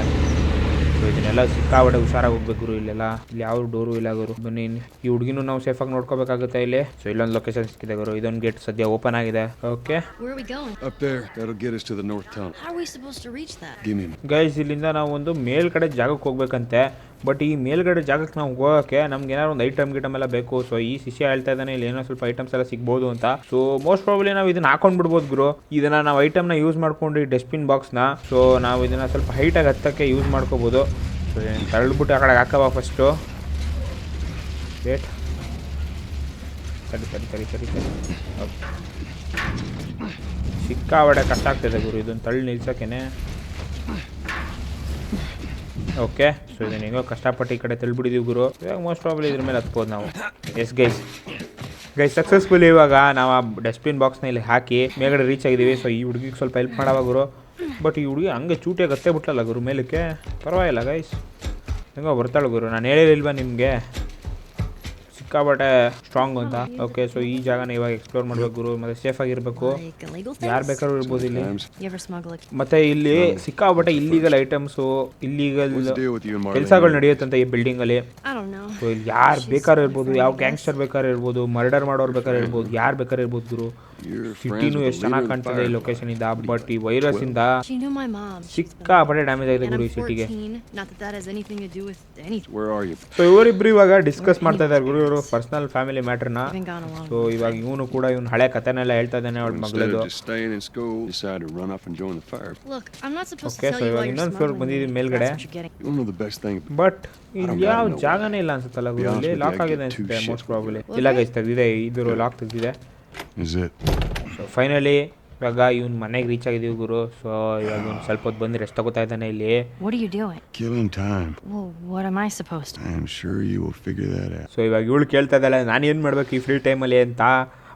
ಇದನ್ನೆಲ್ಲ ಸಿಕ್ಕಾಬಟ್ಟೆ ಹುಷಾರಾಗಿ ಹೋಗ್ಬೇಕು ಗುರು ಇಲ್ಲೆಲ್ಲ ಇಲ್ಲಿ ಯಾವ ಡೋರು ಇಲ್ಲ ಗುರು ಬನ್ನಿ ಈ ಹುಡುಗಿನೂ ನಾವು ಸೇಫ್ ಆಗಿ ನೋಡ್ಕೋಬೇಕಾಗುತ್ತೆ ಇಲ್ಲಿ ಸೊ ಇಲ್ಲೊಂದು ಲೊಕೇಶನ್ ಸಿಕ್ಕಿದೆ ಗುರು ಇದೊಂದು ಗೇಟ್ ಸದ್ಯ ಓಪನ್ ಆಗಿದೆ okay Where are we going? Up there. That'll get us to the north tunnel. How are we supposed to reach that? Give me a minute. Guys ಇಲ್ಲಿಂದ ನಾವು ಒಂದು ಮೇಲ್ಗಡೆ ಜಾಗಕ್ಕೆ ಹೋಗ್ಬೇಕಂತೆ ಬಟ್ ಈ ಮೇಲ್ಗಡೆ ಜಾಗಕ್ಕೆ ನಾವು ಹೋಗೋಕ್ಕೆ ನಮ್ಗೆ ಏನಾದ್ರು ಒಂದು ಐಟಮ್ ಗಿಟಮ್ ಎಲ್ಲ ಬೇಕು. ಸೊ ಈ ಶಿಷ್ಯ ಹೇಳ್ತಾ ಇದ್ದಾನೆ, ಇಲ್ಲಿ ಏನೋ ಸ್ವಲ್ಪ ಐಟಮ್ಸ್ ಎಲ್ಲ ಸಿಗ್ಬೋದು ಅಂತ. ಸೊ ಮೋಸ್ಟ್ ಪ್ರಾಬ್ಲಿ ನಾವು ಇದನ್ನ ಹಾಕೊಂಡ್ ಬಿಡ್ಬೋದು ಗುರು. ಇದನ್ನ ನಾವು ಐಟಮ್ನ ಯೂಸ್ ಮಾಡ್ಕೊಂಡು ಈ ಡಸ್ಟ್ಬಿನ್ ಬಾಕ್ಸ್ನ ಸೊ ನಾವು ಇದನ್ನ ಸ್ವಲ್ಪ ಹೈಟಾಗಿ ಹತ್ತಕ್ಕೆ ಯೂಸ್ ಮಾಡ್ಕೋಬೋದು. ಸೊ ತಳ್ಳಿಬಿಟ್ಟು ಆ ಕಡೆ ಹಾಕವ ಫಸ್ಟು ವೇಟ್ ಸರಿ ಸರಿ ಸರಿ ಸರಿ ಸರಿ. ಓಕೆ ಕಷ್ಟ ಆಗ್ತಿದೆ ಗುರು, ಇದನ್ನು ತಳ್ಳಿ ನಿಲ್ಸೋಕ್ಕೇನೆ ಓಕೆ ಸೊ ಇದನ್ನ ಹೆಂಗೋ ಕಷ್ಟಪಟ್ಟು ಈ ಕಡೆ ತಿಳ್ಬಿಡಿದೀವಿ ಗುರು. ಇವಾಗ ಮೋಸ್ಟ್ ಪ್ರಾಬ್ಲಿ ಇದ್ರ ಮೇಲೆ ಹತ್ಬೋದು ನಾವು. ಎಸ್ ಗೈಸ್ ಗೈಸ್ ಸಕ್ಸಸ್ಫುಲ್ ಇವಾಗ ನಾವು ಆ ಡಸ್ಟ್ಬಿನ್ ಬಾಕ್ಸ್ನ ಇಲ್ಲಿ ಹಾಕಿ ಮೇಲ್ಗಡೆ ರೀಚ್ ಆಗಿದ್ದೀವಿ. ಸೊ ಈ ಹುಡುಗಿಗೆ ಸ್ವಲ್ಪ ಹೆಲ್ಪ್ ಮಾಡವ ಗುರು. ಬಟ್ ಈ ಹುಡುಗಿ ಹಂಗೆ ಚೂಟಿಯಾಗಿ ಹತ್ತೇ ಬಿಟ್ಲಲ್ಲ ಗುರು ಮೇಲಕ್ಕೆ. ಪರವಾಗಿಲ್ಲ ಗೈಸ್ ಹೆಂಗೋ ಬರ್ತಾಳೆ ಗುರು. ನಾನು ಹೇಳಿಲ್ವಾ ನಿಮಗೆ? ಸಿಕ್ಕಾಬಟ್ಟೆ ಸ್ಟ್ರಾಂಗ್ ಅಂತ ಓಕೆ ಸೊ ಈ ಜಾಗನ ಇವಾಗ ಎಕ್ಸ್ಪ್ಲೋರ್ ಮಾಡ್ಬೇಕು ಗುರು ಮತ್ತೆ ಸೇಫ್ ಆಗಿರ್ಬೇಕು ಯಾರು? ಬೇಕಾದ್ರೂ ಇರ್ಬೋದು ಇಲ್ಲಿ ಮತ್ತೆ ಇಲ್ಲಿ ಸಿಕ್ಕಾಬಟ್ಟೆ ಇಲ್ಲಿಗಲ್ ಐಟಮ್ಸು ಇಲ್ಲಿಗಲ್? ಕೆಲಸಗಳು ನಡೆಯುತ್ತಂತ ಈ ಬಿಲ್ಡಿಂಗ್ ಅಲ್ಲಿ. ಸೊ ಇಲ್ಲಿ ಯಾರು ಬೇಕಾದ್ರೂ ಇರ್ಬೋದು ಯಾವ. ಗ್ಯಾಂಗ್ಸ್ಟರ್ ಬೇಕಾದ್ರೂ ಇರ್ಬೋದು ಮರ್ಡರ್ ಮಾಡೋರು ಬೇಕಾದ್ರೆ ಇರ್ಬೋದು ಯಾರು ಬೇಕಾದ್ರೆ ಇರ್ಬೋದು ಗುರು ಸಿಟಿನೂ ಎಷ್ಟು ಚೆನ್ನಾಗಿ ಕಾಣ್ತಿದೆ ಈ ಲೊಕೇಶನ್ ಇಂದ. ಬಟ್ ಈ ವೈರಸ್ ಇಂದ ಸಿಕ್ಕಾಪಟ್ಟೆ ಡ್ಯಾಮೇಜ್ ಆಗಿದೆ ಗುರು ಈ ಸಿಟಿಗೆ 14. Not that that has anything to do with anything. Where are you? So ಇವರಿಬ್ರು ಇವಾಗ ಡಿಸ್ಕಸ್ ಮಾಡ್ತಾ ಇದ್ದಾರೆ ಗುರು ಇವರು ಪರ್ಸನಲ್ ಫ್ಯಾಮಿಲಿ ಮ್ಯಾಟರ್ನ ಸೊ ಇವಾಗ ಇವನು ಕೂಡ ಇವನು ಹಳೆ ಕಥೆನೆಲ್ಲ ಹೇಳ್ತಾ ಇದ್ದಾನೆ ಅವ್ರ ಮಗಳದು. ಓಕೆ ಸೊ ಇವಾಗ ಇನ್ನೊಂದು ಬಂದಿದ್ದೀನಿ ಮೇಲ್ಗಡೆ. ಬಟ್ ಯಾವ ಜಾಗನೇ ಇಲ್ಲ ಅನ್ಸುತ್ತಲ್ಲ ಗುರುಲಿ ಲಾಕ್ ಆಗಿದೆ ಅನ್ಸುತ್ತೆ ಮೋಸ್ಟ್ ಪ್ರಾಬಲಿ ಇಲ್ಲ ಗೈಸ್ ತೆಗ್ದಿದೆ ಇದ್ರು ಲಾಕ್ ತೆಗ್ದಿದೆ. ಫೈನಲಿ ಇವಾಗ ಇವ್ನ ಮನೆಗೆ ರೀಚ್ ಆಗಿದೀವಿ ಗುರು ಸೊ ಇವಾಗ ಇವ್ನು ಸ್ವಲ್ಪ ಹೊತ್ತು ಬಂದು ರೆಸ್ಟ್ ತಗೋತಾ ಇದ್ದಾನೆ ಇಲ್ಲಿ What are you doing? Killing time. Well, what am I supposed to? I am sure you will figure that out. So ಇವಾಗ ಇವಳು ಕೇಳ್ತಾ ಇದ್ದಾಳೆ ನಾನು ಏನು ಮಾಡ್ಬೇಕು ಈ ಫ್ರೀ ಟೈಮಲ್ಲಿ ಅಂತ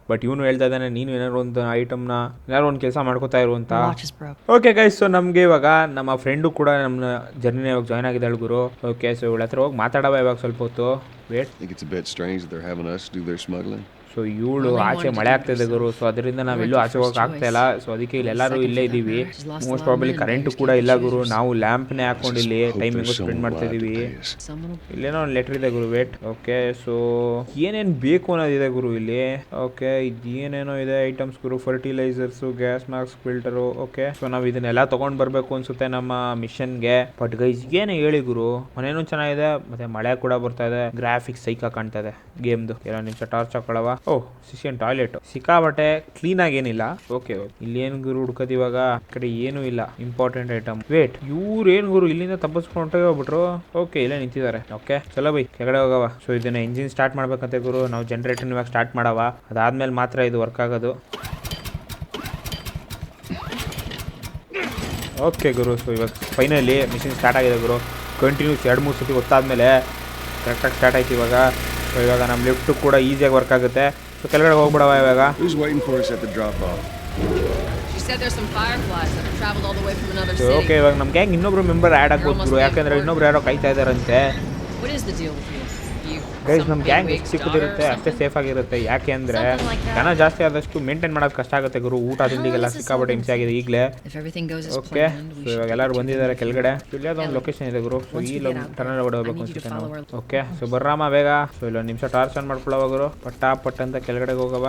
ಬಟ್ ಇವನು ಹೇಳ್ತಾ ಇದ್ದಾನೆ ನೀನು ಏನಾದ್ರು ಒಂದು ಐಟಮ್ನ ಏನಾದ್ರು ಒಂದು ಕೆಲಸ ಮಾಡ್ಕೋತಾ ಇರು ಅಂತ My watch is broke. Okay guys so ನಮಗೆ ಇವಾಗ ನಮ್ಮ ಫ್ರೆಂಡು ಕೂಡ ನಮ್ಮ ಜರ್ನಿನ ಇವಾಗ ಜಾಯ್ನ್ ಆಗಿದ್ದಾಳೆ ಗುರು ಓಕೆ ಸೊ ಇವಳ ಹತ್ರ ಹೋಗಿ ಮಾತಾಡವ ಇವಾಗ ಸ್ವಲ್ಪ ಹೊತ್ತು wait Think it's a bit strange that they're having us do their smuggling? So ಇವಳು ಆಚೆ ಮಳೆ to ಆಗ್ತಾ ಇದೆ ಗುರು. ಸೊ ಅದರಿಂದ ನಾವೆಲ್ಲೂ ಆಚೆ ಹೋಗಕ್ಕೆ ಆಗ್ತಾ ಇಲ್ಲ. ಸೊ ಅದಕ್ಕೆ ಇಲ್ಲಿ ಎಲ್ಲರೂ ಇಲ್ಲೇ ಇದ್ದೀವಿ ಮೋಸ್ಟ್ ಪ್ರಾಬಲಿ ಕರೆಂಟ್ ಕೂಡ ಇಲ್ಲ ಗುರು. ನಾವು ಲ್ಯಾಂಪ್ನೇ ಹಾಕೊಂಡು ಇಲ್ಲಿ ಟೈಮಿಂಗ್ ಸ್ಪೆಂಡ್ ಮಾಡ್ತಾ ಇದ್ದೀವಿ ಇಲ್ಲೇನೋ ಒಂದು ಲೆಟರ್ ಇದೆ ಗುರು. ವೇಟ್ ಓಕೆ ಸೊ ಏನೇನು ಬೇಕು ಅನ್ನೋದಿದೆ ಗುರು ಇಲ್ಲಿ. ಓಕೆ ಇದೇನೇನೋ ಏನೇನೋ ಇದೆ? ಐಟಮ್ಸ್ ಗುರು. Fertilisers gas mask filter okay so ನಾವು ಇದನ್ನೆಲ್ಲ ತೊಗೊಂಡು ಬರಬೇಕು ಅನ್ಸುತ್ತೆ ನಮ್ಮ ಮಿಷನ್ಗೆ ಬಟ್ ಗೈಸ್ ಏನು ಹೇಳಿ ಗುರು. ಮನೇನು ಚೆನ್ನಾಗಿದೆ. ಮತ್ತೆ ಮಳೆ ಕೂಡ ಬರ್ತಾ ಇದೆ. ಗ್ರಾಫಿಕ್ಸ್ ಸೈಕಾ ಕಾಣ್ತಾ ಇದೆ. ಗೇಮ್ದು ಏನೋ ನಿಮಿಷ ಟಾರ್ಚ್ ಹಾಕೊಳ್ಳವ. ಓ ಸಿಸಿಯನ್ ಟಾಯ್ಲೆಟ್. ಸಿಕ್ಕಾಬಟ್ಟೆ ಕ್ಲೀನ್ ಆಗಿ ಏನಿಲ್ಲ ಓಕೆ ಇಲ್ಲಿ ಏನ್ ಗುರು ಹುಡ್ಕೋದು ಇವಾಗ? ಕಡೆ ಏನು ಇಲ್ಲ. ಇಂಪಾರ್ಟೆಂಟ್ ಐಟಮ್ ವೇಟ್ ಇವ್ರು ಏನು ಗುರು ಇಲ್ಲಿಂದ ತಪ್ಪಿಸ್ಕೊಂಡು ಹೋಗ್ಬಿಟ್ರು? ಓಕೆ ಇಲ್ಲೇ ನಿಂತಿದ್ದಾರೆ. ಓಕೆ ಚಲೋ ಬೈ. ಕೆಳಗಡೆ ಹೋಗವ ಸೊ ಇದನ್ನ ಇಂಜಿನ್ ಸ್ಟಾರ್ಟ್ ಮಾಡ್ಬೇಕಂತ ಗುರು. ನಾವು ಜನರೇಟರ್ ಇವಾಗ ಸ್ಟಾರ್ಟ್ ಮಾಡವ ಅದಾದ್ಮೇಲೆ ಮಾತ್ರ ಇದು ವರ್ಕ್ ಆಗೋದು. ಓಕೆ ಗುರು. ಸೊ ಇವಾಗ ಫೈನಲಿ ಮಿಷಿನ್ ಸ್ಟಾರ್ಟ್ ಆಗಿದೆ ಗುರು. ಕಂಟಿನ್ಯೂಸ್ ಎರಡು ಮೂರು ಸತಿ ಗೊತ್ತಾದ್ಮೇಲೆ ಕರೆಕ್ಟಾಗಿ ಸ್ಟಾರ್ಟ್ ಆಯ್ತು ಇವಾಗ. ಸೊ ಇವಾಗ ನಮ್ಮ ಲಿಫ್ಟ್ ಕೂಡ ಈಸಿಯಾಗಿ ವರ್ಕ್ ಆಗುತ್ತೆ. ಸೊ ಕೆಳಗಡೆ ಹೋಗ್ಬಿಡವಾ ಇವಾಗ? ಓಕೆ ಇವಾಗ ನಮ್ಗೆ ಹೆಂಗೆ ಇನ್ನೊಬ್ರು ಮೆಂಬರ್ ಆ್ಯಡ್ ಆಗಿ ಬರ್ತಿದ್ರು ಯಾಕಂದ್ರೆ ಇನ್ನೊಬ್ರು ಯಾರೋ ಕಾಯ್ತಾ ಇದಾರಂತೆ ಗೈಸ್ ನಮ್ಮ ಗ್ಯಾಂಗ್ ಚಿಕ್ಕದಿರುತ್ತೆ ಅಷ್ಟೇ ಸೇಫ್ ಆಗಿರುತ್ತೆ. ಯಾಕೆ ಅಂದರೆ. ಜನ ಜಾಸ್ತಿ ಆದಷ್ಟು ಮೇಂಟೈನ್ ಮಾಡೋದು ಕಷ್ಟ ಆಗುತ್ತೆ ಗುರು. ಊಟ ತಿಂಡಿಗೆಲ್ಲ ಸಿಕ್ಕಾಪಟ್ಟೆ ಹಿಂಸೆ ಆಗಿದೆ ಈಗಲೇ. ಓಕೆ ಸೊ ಇವಾಗ ಎಲ್ಲರೂ ಬಂದಿದ್ದಾರೆ ಕೆಳಗಡೆ. ಇಲ್ಲೇ ಒಂದು ಲೊಕೇಶನ್ ಇದೆ ಗುರು. ಸೊ ಈ ಟನಲ್ to ಅನ್ಸುತ್ತೆ ನಾವು ಓಕೆ ಸೊ ಬರ್ರಾಮ ಬೇಗ. ಸೊ ಇಲ್ಲ ನಿಮಿಷ ಟಾರ್ಚ್ ಆನ್ ಮಾಡ್ಕೊಳ್ಳೋ ಗುರು. ಪಟ್ಟ ಪಟ್ಟ ಅಂತ ಕೆಳಗಡೆ ಹೋಗವ.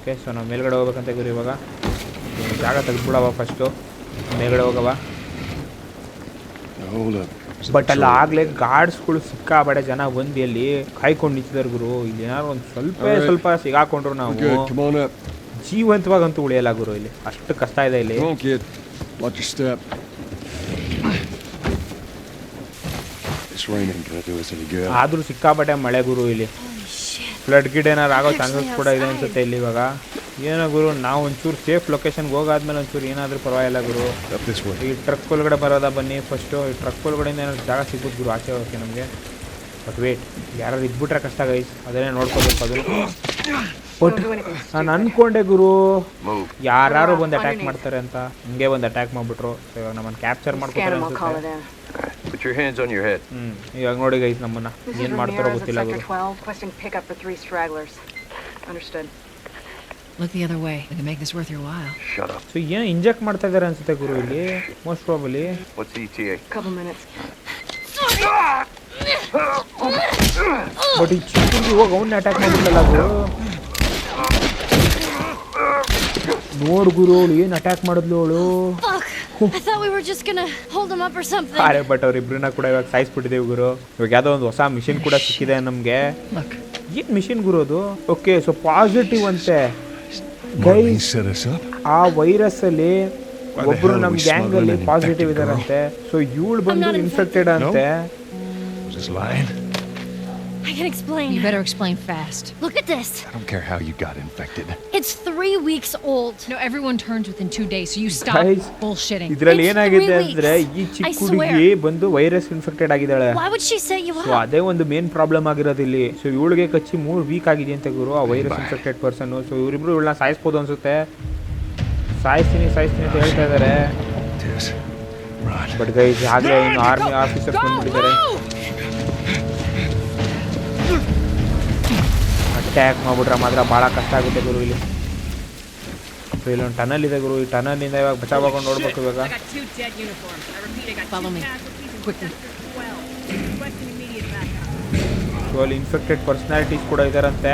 ಓಕೆ ಸೊ ನಾವು ಮೇಲ್ಗಡೆ ಹೋಗ್ಬೇಕಂತ ಗುರು ಇವಾಗ. ಜಾಗ ತೆಗೆದ್ಬಿಡವ ಫಸ್ಟು ಮೇಲ್ಗಡೆ ಹೋಗವ. ಬಟ್ ಅಲ್ಲಿ. ಆಗ್ಲೇ ಗಾರ್ಡ್ಸ್ಗಳು ಸಿಕ್ಕಾಬಡೆ ಜನ ಬಂದು ಅಲ್ಲಿ ಕಾಯ್ಕೊಂಡು ನಿಂತಿದ್ದಾರೆ ಗುರು. ಇಲ್ಲಿ ಏನಾದ್ರು ಒಂದು ಸ್ವಲ್ಪ ಸ್ವಲ್ಪ ಸಿಗಾಕೊಂಡ್ರು ನಾವು. ಜೀವಂತವಾಗಂತೂ ಉಳಿಯಲ್ಲ ಗುರು ಇಲ್ಲಿ. ಅಷ್ಟು ಕಷ್ಟ ಇದೆ ಇಲ್ಲಿ. ಆದ್ರೂ ಸಿಕ್ಕಾಪಟ್ಟೆ ಮಳೆ ಗುರು ಇಲ್ಲಿ. ಫ್ಲಡ್ ಗಿಡ್ ಏನಾರು ಆಗೋ ಚಾನ್ಸಸ್ ಕೂಡ ಇದೆ ಅನ್ಸುತ್ತೆ ಇಲ್ಲಿ ಇವಾಗ ಏನೋ ಗುರು ನಾವು ಒಂಚೂರು ಸೇಫ್ ಲೊಕೇಶನ್ಗೆ ಹೋಗಾದ್ಮೇಲೆ ಒಂಚೂರು ಏನಾದರೂ ಪರವಾಗಿಲ್ಲ ಗುರು. ಈ ಟ್ರಕ್ ಒಳಗಡೆ ಬರೋದಾ ಬನ್ನಿ ಫಸ್ಟು ಈ ಟ್ರಕ್ ಒಳಗಡೆ ಏನಾದ್ರು ಜಾಗ ಸಿಗ್ಬೋದು ಗುರು ಆಚೆ ಹೋಗೋಕ್ಕೆ ನಮಗೆ. ಬಟ್ ವೇಟ್ ಯಾರು ಇದ್ಬಿಟ್ರೆ ಕಷ್ಟ ಗೈಸ್ ಅದನ್ನೇ ನೋಡ್ಕೋಬೇಕು ಅದು. ಬಟ್ ನಾನು ಅನ್ಕೊಂಡೆ ಗುರು. ಯಾರು ಬಂದು ಅಟ್ಯಾಕ್ ಮಾಡ್ತಾರೆ ಅಂತ. ಹಿಂಗೆ ಬಂದು ಅಟ್ಯಾಕ್ ಮಾಡ್ಬಿಟ್ರು. ಇವಾಗ ನಮ್ಮನ್ನು ಕ್ಯಾಪ್ಚರ್ ಮಾಡ್ಕೊತಾರೆ ಅನ್ಸುತ್ತೆ. Put your hands on your head. ಹ್ಞೂ ಇವಾಗ ನೋಡಿ ಗೈಸ್ ನಮ್ಮನ್ನ This is ಏನು ಮಾಡ್ತಾರೋ Ramirez at ಗೊತ್ತಿಲ್ಲ Sector ಗುರು 12, requesting pickup for three stragglers. Understood. Look the other way. We can make this worth your while. Shut up. So yeah, inject ಮಾಡ್ತಾ ಇದ್ದಾರೆ ಅನ್ಸುತ್ತೆ ಗುರು ಇಲ್ಲಿ most probably What's the ETA? Couple minutes. But ಈ ಚಿಕ್ಕಂದು ಇವಾಗ ಅವನ್ನ ಅಟ್ಯಾಕ್ ಮಾಡಿಲ್ಲ ಗುರು ನೋಡ್ ಗುರು ಅವಳು ಏನ್ ಅಟ್ಯಾಕ್ ಮಾಡಿದ್ಲು ಅವಳು! I thought we were just gonna hold him up or something. ಅರೆ ಬಟ್ ಅವ್ರಿಬ್ರನ್ನ ಕೂಡ ಇವಾಗ ಸಾಯಿಸ್ಬಿಟ್ಟಿದ್ದೇವೆ ಗುರು. ಇವಾಗ ಯಾವುದೋ ಒಂದು ಹೊಸ ಮಿಷಿನ್ ಕೂಡ ಸಿಕ್ಕಿದೆ ನಮಗೆ. ಏನು ಮಿಷಿನ್ ಗುರು ಅದು? ಓಕೆ ಸೊ ಪಾಸಿಟಿವ್ ಅಂತೆ. Set us up. ಆ ವೈರಸ್ ಅಲ್ಲಿ the ಒಬ್ರು hell are ನಮ್ಮ we ಗ್ಯಾಂಗ್ ಅಲ್ಲಿ an ಪಾಸಿಟಿವ್ infected ಇದಾರಂತೆ. ಸೊ ಇವಳು ಬಂದು ಇನ್ಫೆಕ್ಟೆಡ್ ಅಂತೆ. Was this lying? I can explain. you better explain fast. Look at this. I don't care how you got infected. It's three weeks old. No, everyone turns within two days, so you stop Guys, bullshitting. ಇದ್ರಲ್ಲಿ It's ಏನಾಗಿದೆ three ಅಂದ್ರೆ. ಈ I ಚಿಕ್ಕ swear. ಹುಡುಗಿ ಬಂದು virus infected ಆಗಿದ್ದಾಳೆ Why would she set you so up? ಅದೇ ಒಂದು ಮೇನ್ ಪ್ರಾಬ್ಲಮ್ ಆಗಿರೋದು ಇಲ್ಲಿ ಸೊ ಇವಳಿಗೆ ಕಚ್ಚಿ ಮೂರು ವೀಕ್ ಆಗಿದೆ ಅಂತ ಗುರು ಆ ವೈರಸ್. ಇನ್ಫೆಕ್ಟೆಡ್ ಪರ್ಸನ್ ಸೊ ಇವರಿಬ್ರು ಇವಳನ್ನ ಸಾಯಿಸ್ಬೋದು ಅನ್ಸುತ್ತೆ ಸಾಯಿಸ್ತೀನಿ ಸಾಯಿಸ್ತೀನಿ ಅಂತ ಹೇಳ್ತಾ ಇದ್ದಾರೆ Tess. Run. ಬಟ್ ಗೈಸ್ ಆಗಲೇ ಇನ್ನು ಆರ್ಮಿ ಆಫೀಸರ್ಸ್ ಬಂದ್ಬಿಟ್ಟಿದ್ದಾರೆ ಅಟ್ಯಾಕ್ ಮಾಡ್ಬಿಟ್ರೆ ಮಾತ್ರ ಭಾಳ ಕಷ್ಟ ಆಗುತ್ತೆ ಗುರು ಇಲ್ಲಿ. ಸೊ ಇಲ್ಲೊಂದು ಟನಲ್ ಇದೆ ಗುರು. ಈ ಟನಲಿಂದ ಇವಾಗ ಬಚಾವ್ ಹಾಕೊಂಡು ನೋಡ್ಬೇಕು ಇವಾಗ. ಸೊ ಅಲ್ಲಿ ಇನ್ಫೆಕ್ಟೆಡ್ ಪರ್ಸ್ನಾಲಿಟೀಸ್ ಕೂಡ ಇದ್ದಾರಂತೆ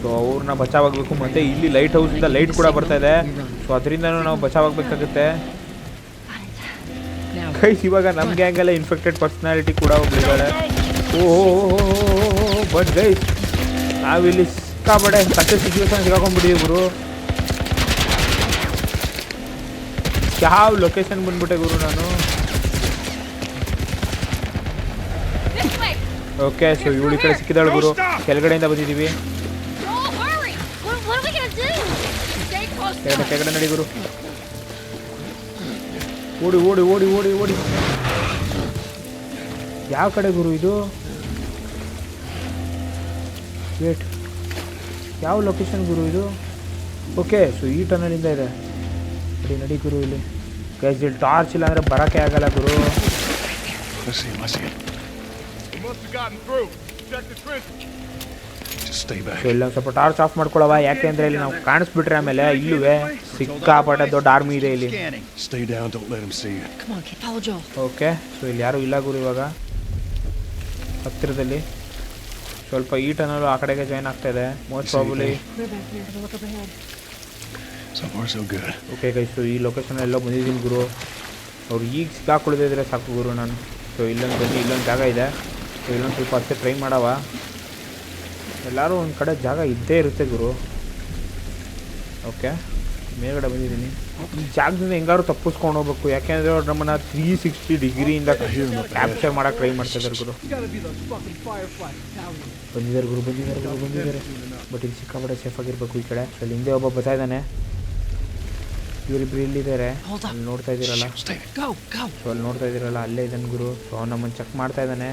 ಸೊ ಅವ್ರನ್ನ ಬಚಾವಾಗಬೇಕು ಮತ್ತೆ ಇಲ್ಲಿ ಲೈಟ್ ಹೌಸಿಂದ ಲೈಟ್ ಕೂಡ ಬರ್ತಾ ಇದೆ. ಸೊ ಅದರಿಂದನೂ ನಾವು ಬಚಾವಾಗಬೇಕಾಗುತ್ತೆ ಕೈಸ್ ಇವಾಗ ನಮ್ಮ ಗ್ಯಾಂಗಲ್ಲೇ ಇನ್ಫೆಕ್ಟೆಡ್ ಪರ್ಸ್ನಾಲಿಟಿ ಕೂಡ ಒಬ್ಳಿದ್ದಾಳೆ ಓ ಬಟ್ ಗೈಸ್ ನಾವಿಲ್ಲಿ ಸಿಕ್ಕಾಬಡೆ ಕತ್ತೆ ಸಿಚುವೇಶನ್ ಸಿಗಾಕೊಂಡ್ಬಿಟ್ಟಿದ್ದೀವಿ ಗುರು. ಯಾವ ಲೊಕೇಶನ್ ಬಂದ್ಬಿಟ್ಟೆ ಗುರು ನಾನು? ಓಕೆ ಸೊ ಇವಳು ಈ ಕಡೆ ಸಿಕ್ಕಿದಾಳು ಗುರು. ಕೆಳಗಡೆಯಿಂದ ಬಂದಿದ್ದೀವಿ. ಕೆಳಗಡೆ ನಡಿ ಗುರು. ಓಡಿ ಓಡಿ ಓಡಿ ಓಡಿ ಓಡಿ. ಯಾವ ಕಡೆ ಗುರು ಇದು? ವೇಟ್ ಯಾವ ಲೊಕೇಶನ್ ಗುರು ಇದು? ಓಕೆ ಸೊ ಈ ಟನಲಿಂದ ಇದೆ ನಡಿ ನಡಿ ಗುರು ಇಲ್ಲಿ. ಗೈಸ್ ಇಲ್ಲಿ ಟಾರ್ಚ್ ಇಲ್ಲ ಅಂದರೆ ಬರೋಕ್ಕೆ ಆಗಲ್ಲ ಗುರು. ಇಲ್ಲ ಸ್ವಲ್ಪ ಟಾರ್ಚ್ ಆಫ್ ಮಾಡ್ಕೊಳ್ಳವ? ಯಾಕೆ ಅಂದರೆ ಇಲ್ಲಿ ನಾವು ಕಾಣಿಸ್ಬಿಟ್ರೆ ಆಮೇಲೆ ಇಲ್ಲುವೆ ಸಿಕ್ಕಾಪಟ್ಟೆ ದೊಡ್ಡ ಆರ್ಮಿ ಇದೆ ಇಲ್ಲಿ. ಓಕೆ ಸೊ ಇಲ್ಲಿ ಯಾರೂ ಇಲ್ಲ ಗುರು ಇವಾಗ ಹತ್ತಿರದಲ್ಲಿ. ಸ್ವಲ್ಪ ಈ ಟನಲ್ ಆ ಕಡೆಗೆ ಜಾಯ್ನ್ ಆಗ್ತಾ ಇದೆ. Most probably. ಓಕೆ ಗೈಸು ಈ ಲೊಕೇಶನ್ ಎಲ್ಲ ಬಂದಿದ್ದೀನಿ ಗುರು. ಅವ್ರು ಈಗ ಸಿಕ್ಕಾಕೊಳ್ದಿದ್ರೆ ಸಾಕು ಗುರು ನಾನು. ಸೊ ಇಲ್ಲೊಂದು ಬನ್ನಿ ಇಲ್ಲೊಂದು ಜಾಗ ಇದೆ. ಸೊ ಇಲ್ಲೊಂದು ಸ್ವಲ್ಪ ಅಷ್ಟೇ ಟ್ರೈ ಮಾಡವ. ಎಲ್ಲರೂ ಒಂದು ಕಡೆ ಜಾಗ ಇದ್ದೇ ಇರುತ್ತೆ ಗುರು. ಓಕೆ ಮೇಲ್ಗಡೆ ಬಂದಿದ್ದೀನಿ. ಈ ಜಾಗದಿಂದ ಹೆಂಗಾರು ತಪ್ಪಿಸ್ಕೊಂಡು ಹೋಗ್ಬೇಕು. ಯಾಕೆಂದರೆ ಅವ್ರು ನಮ್ಮನ್ನ ತ್ರೀ ಸಿಕ್ಸ್ಟಿ ಡಿಗ್ರಿಯಿಂದ ಕ್ಯಾಪ್ಚರ್ ಮಾಡೋಕೆ ಟ್ರೈ ಮಾಡ್ತಿದ್ದಾರೆ ಗುರು. ಬಂದಿದ್ದಾರೆ ಗುರು ಬಂದಿದ್ದಾರೆ ಗುರು ಬಂದಿದ್ದಾರೆ. ಬಟ್ ಇಲ್ಲಿ ಸಿಕ್ಕಾಪಟ್ಟೆ ಸೇಫ್ ಆಗಿರ್ಬೇಕು ಈ ಕಡೆ. ಅಲ್ಲಿ ಹಿಂದೆ ಒಬ್ಬ ಬರ್ತಾ ಇದ್ದಾನೆ. ಇವರಿಬ್ರು ಇಲ್ಲಿದ್ದಾರೆ. ಅಲ್ಲಿ ನೋಡ್ತಾ ಇದ್ದೀರಲ್ಲ. ಸೊ ಅಲ್ಲಿ ನೋಡ್ತಾ ಇದ್ದೀರಲ್ಲ ಅಲ್ಲೇ ಇದ್ದಾನೆ ಗುರು. ಸೊ ಅವ್ನು ನಮ್ಮನ್ನು ಚೆಕ್ ಮಾಡ್ತಾ ಇದ್ದಾನೆ.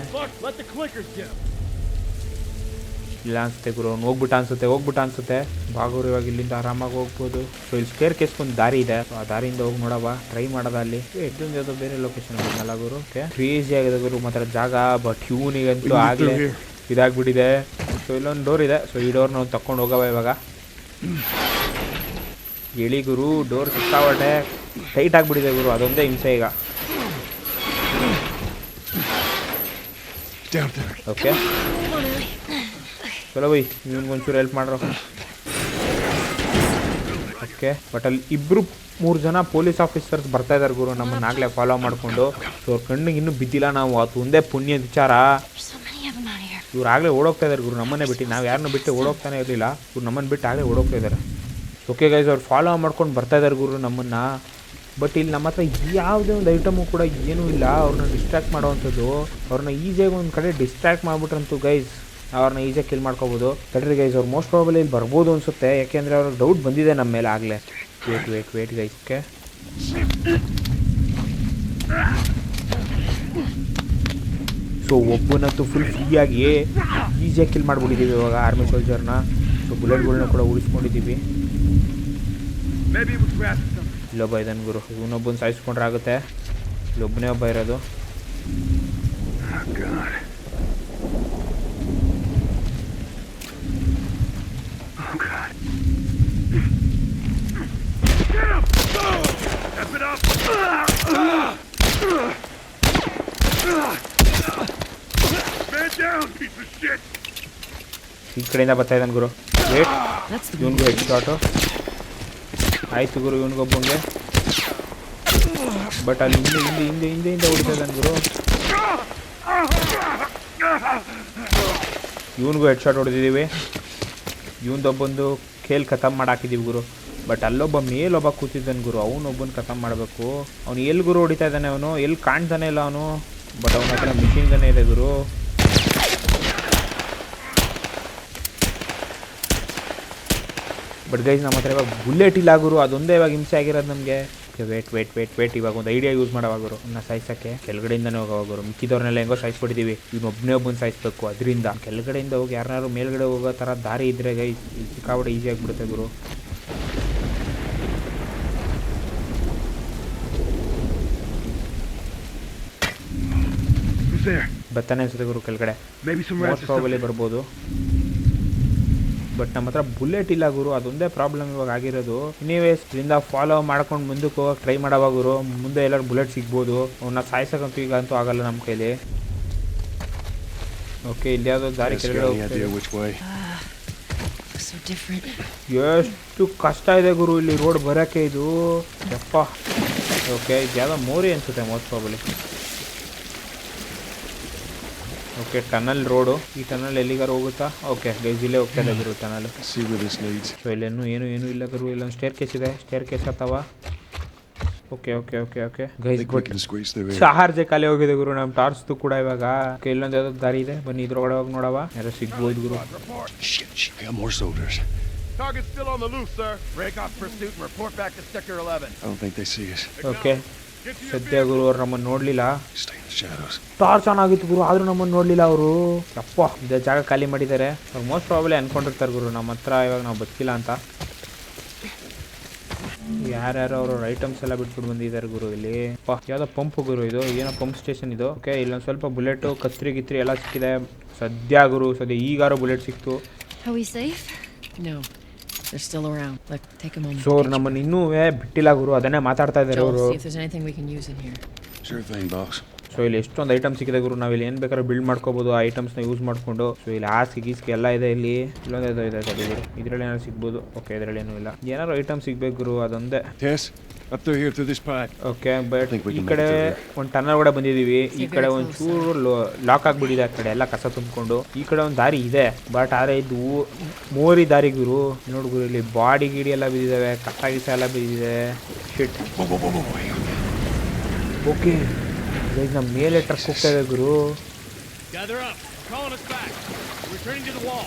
ಇಲ್ಲ ಅನ್ಸುತ್ತೆ ಗುರು. ಅವ್ನು ಹೋಗ್ಬಿಟ್ಟ ಅನ್ಸುತ್ತೆ ಹೋಗ್ಬಿಟ್ಟ ಅನ್ಸುತ್ತೆ. ಬಾಗೂರು ಇವಾಗ ಇಲ್ಲಿಂದ ಆರಾಮಾಗಿ ಹೋಗ್ಬೋದು. ಸೊ ಇಲ್ಲಿ ಸ್ಕೇರ್ ಕೇಸ್ಕೊಂದು ದಾರಿ ಇದೆ. ಆ ದಾರಿಯಿಂದ ಹೋಗಿ ನೋಡವ. ಟ್ರೈ ಮಾಡೋದ ಅಲ್ಲಿ. ಎಷ್ಟೊಂದು ಯಾವುದೋ ಬೇರೆ ಲೊಕೇಶನ್ ಬಂದಲ್ಲ ಗುರು. ಓಕೆ ಕ್ರೇಜಿ ಆಗಿದೆ ಗುರು. ಮಾತ್ರ ಜಾಗ ಬಟ್ ಇವನಿಗಂತೂ ಆಗಲೇ ಇದಾಗ್ಬಿಟ್ಟಿದೆ. ಸೊ ಇಲ್ಲೊಂದು ಡೋರ್ ಇದೆ. ಸೊ ಈ ಡೋರ್ನ ಒಂದು ತಕೊಂಡು ಹೋಗವ ಇವಾಗ. ಹೇಳಿ ಗುರು ಡೋರ್ ಸಿಕ್ಕಾವಟೆ ಟೈಟ್ ಆಗಿಬಿಟ್ಟಿದೆ ಗುರು. ಅದೊಂದೇ ಹಿಂಸೆ ಈಗ. ಓಕೆ ಚಲೋ ಬೈ ಒಂಚೂರು ಹೆಲ್ಪ್ ಮಾಡ್ರ. ಓಕೆ ಬಟ್ ಅಲ್ಲಿ ಇಬ್ಬರು ಮೂರು ಜನ ಪೊಲೀಸ್ ಆಫೀಸರ್ಸ್ ಬರ್ತಾ ಇದ್ದಾರೆ ಗುರು, ನಮ್ಮನ್ನ ಆಗಲೇ ಫಾಲೋ ಮಾಡಿಕೊಂಡು. ಸೊ ಅವ್ರ ಕಣ್ಣಿಗೆ ಇನ್ನೂ ಬಿದ್ದಿಲ್ಲ ನಾವು, ಅದು ಒಂದೇ ಪುಣ್ಯದ ವಿಚಾರ. ಇವ್ರು ಆಗಲೇ ಓಡೋಗ್ತಾ ಇದಾರೆ ಗುರು, ನಮ್ಮನ್ನೇ ಬಿಟ್ಟು, ನಾವು ಯಾರನ್ನೂ ಬಿಟ್ಟು ಓಡೋಗ್ತಾನೆ ಇರಲಿಲ್ಲ. ಇವ್ರು ನಮ್ಮನ್ನು ಬಿಟ್ಟು ಆಗಲೇ ಓಡೋಗ್ತಾ ಇದ್ದಾರೆ ಓಕೆ ಗೈಸ್ ಅವ್ರು ಫಾಲೋ ಮಾಡ್ಕೊಂಡು ಬರ್ತಾ ಇದ್ದಾರೆ ಗುರು ನಮ್ಮನ್ನು. ಬಟ್ ಇಲ್ಲಿ ನಮ್ಮ ಹತ್ರ ಯಾವುದೇ ಒಂದು ಐಟಮು ಕೂಡ ಏನೂ ಇಲ್ಲ. ಅವ್ರನ್ನ ಡಿಸ್ಟ್ರಾಕ್ಟ್ ಮಾಡೋವಂಥದ್ದು ಅವ್ರನ್ನ ಈಸಿಯಾಗಿ ಒಂದು ಕಡೆ ಡಿಸ್ಟ್ರಾಕ್ಟ್ ಮಾಡಿಬಿಟ್ರಂತೂ ಗೈಸ್ ಅವ್ರನ್ನ ಈಸಿಯಾಗಿ ಕಿಲ್ ಮಾಡ್ಕೋಬೋದು. ತಡ್ರಿ ಗೈಸ್ ಅವ್ರು ಮೋಸ್ಟ್ ಪ್ರಾಬಲಿ ಇಲ್ಲಿ ಬರ್ಬೋದು ಅನಿಸುತ್ತೆ. ಯಾಕೆಂದರೆ ಅವ್ರಿಗೆ ಡೌಟ್ ಬಂದಿದೆ ನಮ್ಮ ಮೇಲೆ ಆಗಲೇ. Wait wait wait guys okay so ಒಬ್ಬನಂತೂ full ಫ್ರೀಯಾಗಿ ಈಸಿಯಾಗಿ ಕಿಲ್ ಮಾಡ್ಬಿಟ್ಟಿದ್ದೀವಿ ಇವಾಗ ಆರ್ಮಿ ಸೋಲ್ಜರ್ನ ಸೊ ಬುಲೆಟ್ಗಳನ್ನ ಕೂಡ ಉಳಿಸ್ಕೊಂಡಿದ್ದೀವಿ ಇಲ್ಲೊಬ್ಬ ಇದನ್ನು ಗುರು ಇವನೊಬ್ಬನ ಸಾಯಿಸ್ಕೊಂಡ್ರೆ ಆಗುತ್ತೆ. ಇಲ್ಲೊಬ್ಬನೇ ಒಬ್ಬ ಇರೋದು. ಈ ಕಡೆಯಿಂದ ಬರ್ತಾ ಇದ್ದಾನೆ ಗುರು. ವೇಟ್ ಇವನಿಗೂ ಹೆಡ್ ಶಾಟು ಆಯ್ತು ಗುರು ಇವನಿಗೊಬ್ಬಂಗೆ ಬಟ್ ಅಲ್ಲಿ ಹಿಂದೆ ಹಿಂದೆ ಹಿಂದೆ ಹಿಂದೆ ಹಿಂದೆ ಹೊಡಿತಾ ಇದ್ದಾನೆ ಗುರು. ಇವನಿಗೂ ಹೆಡ್ ಶಾಟ್ ಹೊಡೆದಿದ್ದೀವಿ. ಇವನ್ದೊಬ್ಬಂದು ಖೇಲ್ ಖತಮ್ ಮಾಡಾಕಿದ್ದೀವಿ ಗುರು. ಬಟ್ ಅಲ್ಲೊಬ್ಬ ಮೇಲೊಬ್ಬ ಕೂತಿದ್ದಾನೆ ಗುರು. ಅವನೊಬ್ಬನ ಕಥ ಮಾಡಬೇಕು. ಅವ್ನು ಎಲ್ಲಿ ಗುರು ಹೊಡಿತಾ ಇದ್ದಾನೆ ಅವನು? ಎಲ್ಲಿ ಕಾಣ್ತಾನೆ ಇಲ್ಲ ಅವನು? ಬಟ್ ಅವನ ಹತ್ರ ಮಿಷಿನ್ ತಾನೇ ಇದೆ ಗುರು. ಬಟ್ ಗೈಸ್ ನಮ್ಮ ಹತ್ರ ಇವಾಗ ಬುಲೆಟ್ ಇಲ್ಲ ಗುರು. ಅದೊಂದೇ ಇವಾಗ ಹಿಂಸೆ ಆಗಿರೋದು ನಮಗೆ. ವೇಟ್ ವೇಟ್ ವೇಟ್ ವೇಟ್ ಇವಾಗ ಒಂದು ಐಡಿಯಾ ಯೂಸ್ ಮಾಡೋವಾಗರು ಇನ್ನ ಸಾಯಿಸೋಕ್ಕೆ ಕೆಳಗಡೆಯಿಂದನೇ ಹೋಗೋವಾಗರು ಮಿಕ್ಕಿದವ್ರನ್ನೆಲ್ಲ ಹೆಂಗೋ ಸಾಯಿಸ್ಬಿಟ್ಟಿದ್ದೀವಿ ಇವ್ನು ಒಬ್ಬನೇ ಒಬ್ಬನ ಸಾಯಿಸ್ಬೇಕು ಅದರಿಂದ. ಕೆಳಗಡೆಯಿಂದ ಹೋಗಿ ಯಾರನ್ನಾರು ಮೇಲ್ಗಡೆ ಹೋಗೋ ಥರ ದಾರಿ ಇದ್ರೆ ಗೈ ಸಿಕ್ಕಾಬಿಟ್ಟು ಈಸಿ ಆಗಿಬಿಡುತ್ತೆ ಗುರು. ಬರ್ತಾನೆ ಅನ್ಸುತ್ತೆ ಗುರು ಕೆಳಗಡೆ. ಪ್ರಾಬ್ಲಮ್ some ಮೋಸ್ಟ್ ಪ್ರಾಬಲಿ ಬರ್ಬೋದು. ಬಟ್ ನಮ್ಮ ಹತ್ರ ಬುಲೆಟ್ ಇಲ್ಲ ಗುರು ಅದೊಂದೇ ಪ್ರಾಬ್ಲಮ್ ಇವಾಗ ಆಗಿರೋದು. ನೀವೇಸ್ ಇದರಿಂದ ಫಾಲೋ ಮಾಡ್ಕೊಂಡು ಮುಂದಕ್ಕೆ ಹೋಗಕ್ಕೆ ಟ್ರೈ ಮಾಡೋವಾಗ ಗುರು. ಮುಂದೆ ಎಲ್ಲರೂ ಬುಲೆಟ್ ಸಿಗ್ಬೋದು. ಅವನ್ನ ಸಾಯಿಸೋಕ್ಕಂತೂ ಈಗ ಅಂತೂ ಆಗಲ್ಲ ನಮ್ಮ ಕೈಲಿ. ಓಕೆ ಇಲ್ಲಿ ಯಾವುದೋ ದಾರಿ different. ಎಷ್ಟು ಕಷ್ಟ ಇದೆ ಗುರು ಇಲ್ಲಿ ರೋಡ್ ಬರೋಕ್ಕೆ ಇದು. ಯಪ್ಪ. ಓಕೆ ಇದು ಯಾವುದೋ ಮೋರಿ ಅನ್ಸುತ್ತೆ most probably okay tunnel road ಈ ಟನಲ್ ಎಲ್ಲಿಗಾರು ಹೋಗುತ್ತಾ ಓಕೆ ಗೈಸ್ ಇಲ್ಲೇ ಹೋಗ್ತಾ ಇದ್ರು ಟನಲ್ ಸೊ ಇಲ್ಲೇನು ಏನು ಏನು ಇಲ್ಲ ಗುರು ಇಲ್ಲೊಂದು ಸ್ಟೇರ್ ಕೇಸ್ ಇದೆ ಸ್ಟೇರ್ ಕೇಸ್ ಅಥವಾ okay okay okay okay guys charge ಖಾಲಿ ಹೋಗಿದೆ ಗುರು ನಮ್ಮ ಟಾರ್ಚ್ದು ಕೂಡ ಇವಾಗ ಇಲ್ಲೊಂದ್ ಯಾವ್ದೋ ದಾರಿ ಇದೆ ಬನ್ನಿ ಇದ್ರೊಳಗಡೆ ಹೋಗಿ ನೋಡವ ಯಾರೋ ಸಿಗ್ಬೋದು ಗುರು. Target's still on the loose, sir. Break off pursuit and report back to Sector 11. I don't think they see us. Okay ಸದ್ಯ ಗುರು ಅವ್ರು ನಮ್ಮನ್ನು ನೋಡಲಿಲ್ಲ. ಆನ್ ಆಗಿತ್ತು ಗುರು ಆದರೂ ನಮ್ಮನ್ನು ನೋಡಲಿಲ್ಲ ಅವರು. ಅಪ್ಪ ಇದೇ ಜಾಗ ಖಾಲಿ ಮಾಡಿದ್ದಾರೆ. ಅವ್ರು ಮೋಸ್ಟ್ ಪ್ರಾಬ್ಲಿ ಅನ್ಕೊಂಡಿರ್ತಾರೆ ಗುರು ನಮ್ಮ ಹತ್ರ ಇವಾಗ ನಾವು ಬದುಕಿಲ್ಲ ಅಂತ. ಯಾರ್ಯಾರು ಅವರು ಐಟಮ್ಸ್ ಎಲ್ಲ ಬಿಟ್ಬಿಟ್ಟು ಬಂದಿದ್ದಾರೆ ಗುರು ಇಲ್ಲಿ. ಅಪ್ಪ ಯಾವುದೋ ಪಂಪ್ ಗುರು ಇದು ಏನೋ ಪಂಪ್ ಸ್ಟೇಷನ್ ಇದು. ಓಕೆ ಇಲ್ಲೊಂದು ಸ್ವಲ್ಪ ಬುಲೆಟು ಕತ್ರಿ ಗಿತ್ರಿ ಎಲ್ಲ ಸಿಕ್ಕಿದೆ. ಸದ್ಯ ಗುರು ಸದ್ಯ ಈಗಾರು ಬುಲೆಟ್ ಸಿಕ್ತು. they're still around. Like, take a moment. So ಅವ್ರು ನಮ್ಮನ್ನು ಇನ್ನೂ ಬಿಟ್ಟಿಲ್ಲ ಗುರು ಅದನ್ನೇ ಮಾತಾಡ್ತಾ ಇದ್ದಾರೆ Joel, ಅವರು see if there's anything we can use in here. Sure thing, boss. So ಇಲ್ಲಿ ಎಷ್ಟೊಂದು ಐಟಮ್ ಸಿಕ್ಕಿದೆ ಗುರು. ನಾವು ಇಲ್ಲಿ ಏನು ಬೇಕಾದ್ರೂ ಬಿಲ್ಡ್ ಮಾಡ್ಕೋಬೋದು ಆ ಐಟಮ್ಸ್ನ ಯೂಸ್ ಮಾಡಿಕೊಂಡು. ಸೊ ಇಲ್ಲಿ ಆಸ್ ಗೀಸ್ಗೆ ಎಲ್ಲ ಇದೆ ಇಲ್ಲಿ. ಇಲ್ಲೊಂದು ಇದು ಇದರಲ್ಲಿ ಏನಾದ್ರು ಸಿಗ್ಬೋದು? ಓಕೆ ಇದರಲ್ಲಿ ಏನೂ ಇಲ್ಲ. ಏನಾದ್ರು ಐಟಮ್ ಸಿಗ್ಬೇಕು ಗುರು ಅದೊಂದೇ. ಓಕೆ ಬಟ್ ಈ ಕಡೆ ಒಂದು ಟನಲ್ ಕೂಡ ಬಂದಿದ್ದೀವಿ. ಈ ಕಡೆ ಒಂಚೂರು ಒಂದು ಚೂರು ಲಾಕ್ ಆಗಿಬಿಟ್ಟಿದೆ ಆ ಕಡೆ. ಎಲ್ಲ ಕಸ ತುಂಬಿಕೊಂಡು. ಈ ಕಡೆ ಒಂದು ದಾರಿ ಇದೆ. ಬಟ್ ಆದರೆ ಇದು ಮೋರಿ ದಾರಿ ಗುರು. ನೋಡು ಗುರು ಇಲ್ಲಿ ಬಾಡಿ ಗಿಡಿ ಎಲ್ಲ ಬಿದ್ದಿದ್ದಾವೆ ಕಸ ಗಿಸ ಎಲ್ಲ ಬಿದ್ದಿದೆ. ಶಿಟ್. ಓಕೆ ಗೈಸ್ ನಮ್ಮ ಮೇಲೆ ಟ್ರಕ್ ಹೋಗ್ತಾ ಇದೆ ಗುರು. Gather up. Calling us back. Returning to the wall.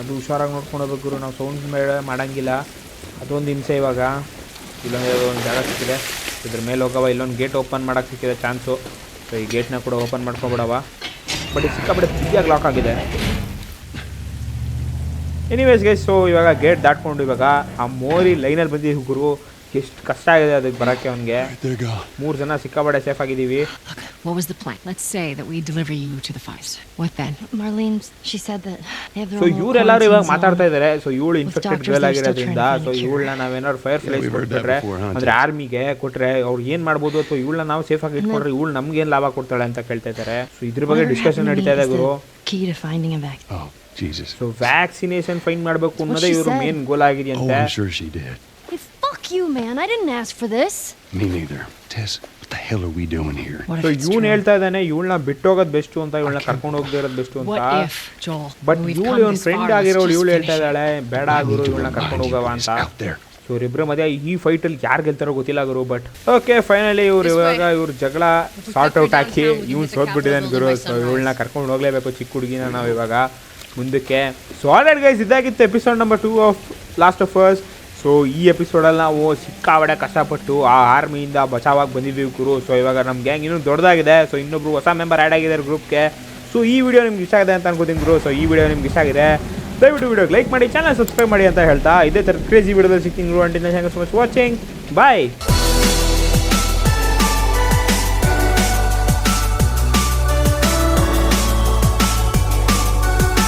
ಅದು ಹುಷಾರಾಗಿ ನೋಡ್ಕೊಂಡು ಹೋಗ್ಬೇಕು ಗುರು. ನಾವು ಸೌಂಡ್ ಮೇಲೆ ಮಾಡಂಗಿಲ್ಲ. ಅದೊಂದು ಹಿಂಸೆ ಇವಾಗ. ಇಲ್ಲೊಂದು ಒಂದು ಜಾಗ ಸಿಕ್ಕಿದೆ. ಇದ್ರ ಮೇಲೆ ಹೋಗವ. ಇಲ್ಲೊಂದು ಗೇಟ್ ಓಪನ್ ಮಾಡೋಕ್ಕೆ ಸಿಕ್ಕಿದೆ ಚಾನ್ಸು ಸೊ ಈ ಗೇಟ್ನ ಕೂಡ ಓಪನ್ ಮಾಡ್ಕೊಬಿಡವ. ಬಟ್ ಇದು ಸಿಕ್ಕಾಬಿಟ್ಟೆ ಬಿಗಿಯಾಗಿ ಲಾಕ್ ಆಗಿದೆ. ಎನಿವೇಸ್ಗೆ ಸೊ ಇವಾಗ ಗೇಟ್ ದಾಟ್ಕೊಂಡು ಇವಾಗ ಆ ಮೋರಿ ಲೈನಲ್ಲಿ ಬಂದಿದ್ದೀವಿ ಗುರು. ಎಷ್ಟು ಕಷ್ಟ ಆಗಿದೆ ಅದಕ್ಕೆ ಬರೋಕ್ಕೆ ಅವನಿಗೆ. ಮೂರು ಜನ ಸಿಕ್ಕಾಬಡೆ ಸೇಫ್ ಆಗಿದ್ದೀವಿ. What was ಇವಾಗ ಮಾತಾಡ್ತಾ ಇದ್ದಾರೆ so you're ಇನ್ಫೆಕ್ಟೆಡ್ girl ಆಗಿರೋದ್ರಿಂದ so you're ನಾವು ಫೈರ್ ಪ್ಲೇಸ್ ಕೊಟ್ಟರೆ ಅಂದ್ರೆ ಆರ್ಮಿಗೆ ಕೊಟ್ರೆ ಅವ್ರು ಏನ್ ಮಾಡಬಹುದು ಅಥವಾ ಇವಳನ್ನ ನಾವು ಸೇಫ್ ಆಗಿ ಇಟ್ಕೊಂಡ್ರೆ ಇವಳು ನಮ್ಗೆ ಏನು ಲಾಭ ಕೊಡ್ತಾಳೆ ಅಂತ ಕೇಳ್ತಾ ಇದ್ದಾರೆ ಸೊ ಇದ್ರ ಬಗ್ಗೆ ಡಿಸ್ಕಷನ್ ನಡೀತಾ ಇದೆ ಗುರು. ಸೊ ವ್ಯಾಕ್ಸಿನೇಷನ್ ಫೈನ್ ಮಾಡ್ಬೇಕು ಅನ್ನೋದೇ ಇವರು ಮೇನ್ ಗೋಲ್ ಆಗಿದೆಯಂತೆ. Fuck you, man. I didn't ask for this. Me neither. Tess, what the hell are we doing here? What if it's ಇವ್ನು true? ಹೇಳ್ತಾ ಇದ್ದಾನೆ ಇವಳನ್ನ ಬಿಟ್ಟೋಗೋದು ಬೆಸ್ಟ್ ಅಂತ ಇವಳನ್ನ ಕರ್ಕೊಂಡು ಹೋಗದೆ ಇರೋದು ಬೆಸ್ಟ್ ಅಂತ What if, Joel? But we've ಇವಳು come this ಫ್ರೆಂಡ್ let's ಆಗಿರೋಳು just ಇವಳು finish ಹೇಳ್ತಾ it. ಇದ್ದಾಳೆ ಬೇಡ ಗುರು ಇವಳನ್ನ ಕರ್ಕೊಂಡು ಹೋಗವ it's ಅಂತ out there. ಸೊ ಇವರಿಬ್ಬರ ಮಧ್ಯೆ ಈ ಫೈಟಲ್ಲಿ ಯಾರು ಗೆಲ್ತಾರೋ ಗೊತ್ತಿಲ್ಲ ಗುರು ಬಟ್ ಓಕೆ ಫೈನಲಿ ಇವ್ರು ಇವಾಗ ಇವ್ರ ಜಗಳ ಸಾರ್ಟ್ ಔಟ್ ಹಾಕಿ ಇವ್ನು ಸೋತ್ಬಿಟ್ಟಿದ್ದಾನೆ ಗುರು ಸೊ ಇವಳನ್ನ ಕರ್ಕೊಂಡು ಹೋಗ್ಲೇಬೇಕು ಚಿಕ್ಕ ಹುಡುಗಿನ ನಾವು ಇವಾಗ ಮುಂದಕ್ಕೆ ಸೊ ಆಲ್ರೆಡಿ ಗೈಸ್ ಇದಾಗಿತ್ತು episode number two of Last of Us so ಈ ಎಪಿಸೋಡಲ್ಲಿ ನಾವು ಸಿಕ್ಕಾವಡೆ ಕಷ್ಟಪಟ್ಟು ಆ ಆರ್ಮಿಯಿಂದ ಬಚಾವಾಗಿ ಬಂದಿದ್ದೀವಿ ಗುರು. ಸೊ ಇವಾಗ ನಮ್ಮ ಗ್ಯಾಂಗ್ ಇನ್ನೂ ದೊಡ್ಡದಾಗಿದೆ. ಸೊ ಇನ್ನೊಬ್ರು ಹೊಸ ಮೆಂಬರ್ ಆ್ಯಡ್ ಆಗಿದ್ದಾರೆ ಗ್ರೂಪ್ಗೆ ಸೊ ಈ ವಿಡಿಯೋ ನಿಮ್ಗೆ ಇಷ್ಟ ಆಗಿದೆ ಅಂತ ಅನ್ಕೋತೀನಿ ಗುರು. ಸೊ ಈ ವಿಡಿಯೋ ನಿಮ್ಗೆ ಇಷ್ಟ ಆಗಿದೆ, ದಯವಿಟ್ಟು ವಿಡಿಯೋಗೆ ಲೈಕ್ ಮಾಡಿ ಚಾನಲ್ ಸಬ್ಸ್ಕ್ರೈಬ್ ಮಾಡಿ ಅಂತ ಹೇಳ್ತಾ ಇದೇ ಥರ ಕ್ರೇಜಿ ವಿಡಿಯೋದಲ್ಲಿ ಸಿಕ್ಕಿಂಗ್ ಗುರು. ಅಂಟಿನ ವಾಚಿಂಗ್ ಬಾಯ್